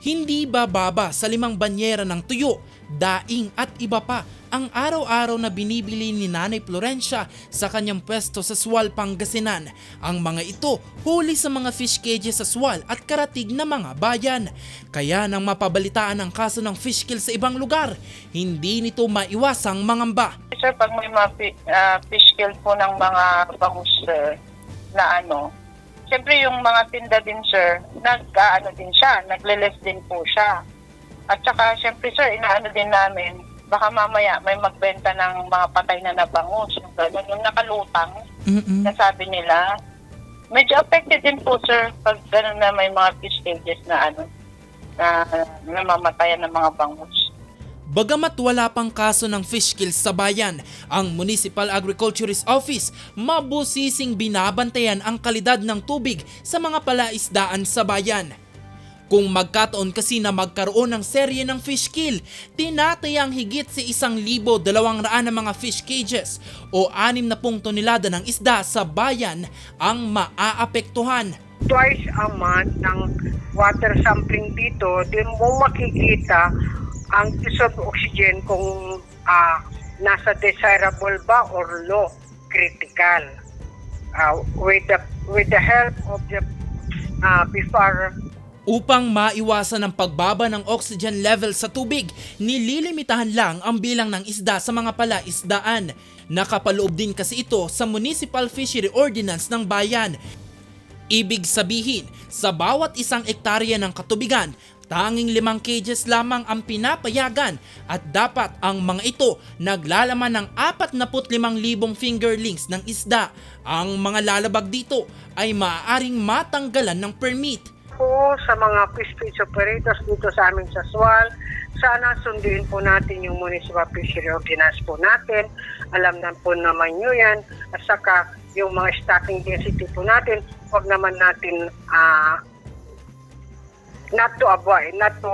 Hindi bababa sa limang banyera ng tuyo, daing at iba pa ang araw-araw na binibili ni Nanay Florencia sa kanyang pwesto sa Sual, Pangasinan. Ang mga ito huli sa mga fish cages sa Sual at karatig na mga bayan. Kaya nang mapabalitaan ang kaso ng fish kill sa ibang lugar, hindi nito maiwasang mangamba. Sir, pag may mga ah, fish kill po ng mga bangus, na ano, siyempre yung mga tinda din, sir, nag-ano din siya, nagle-less din po siya. At saka, siyempre, sir, inaano din namin, baka mamaya may magbenta ng mga patay na nabangus, yung gano'n, yung nakalutang, Mm-mm. na sabi nila. Medyo affected din po, sir, pag gano'n na may mga fish cages na ano, na namamatayan ng mga bangus. Bagamat wala pang kaso ng fish kills sa bayan, ang Municipal Agriculturist Office mabusising binabantayan ang kalidad ng tubig sa mga palaisdaan sa bayan. Kung magkataon kasi na magkaroon ng serye ng fish kill, tinatayang higit sa isang libo dalawang raan na mga fish cages o anim na pung tonelada ng isda sa bayan ang maaapektuhan. twice a month ng water sampling dito, din mo makikita ang dissolved oxygen kung ah, nasa desirable ba or low, critical. Ah, with the with the help of the uh, BIFAR Upang maiwasan ang pagbaba ng oxygen level sa tubig, nililimitahan lang ang bilang ng isda sa mga palaisdaan. Nakapaloob din kasi ito sa Municipal Fishery Ordinance ng bayan. Ibig sabihin, sa bawat isang ektarya ng katubigan, tanging limang cages lamang ang pinapayagan at dapat ang mga ito naglalaman ng 45,000 fingerlings ng isda. Ang mga lalabag dito ay maaaring matanggalan ng permit. po sa mga fish feeds operators dito sa amin sa SWAL. Sana sundin po natin yung Municipal Fishery Ordinance po natin. Alam na po naman nyo yan. At saka yung mga stocking density po natin, huwag naman natin ah, not to avoid, not to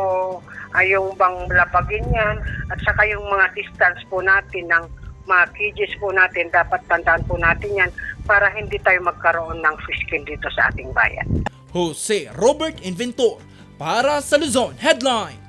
yung bang lapagin yan. At saka yung mga distance po natin ng mga cages po natin, dapat tandaan po natin yan para hindi tayo magkaroon ng fish kill dito sa ating bayan. Jose Robert Inventor para sa Luzon Headlines.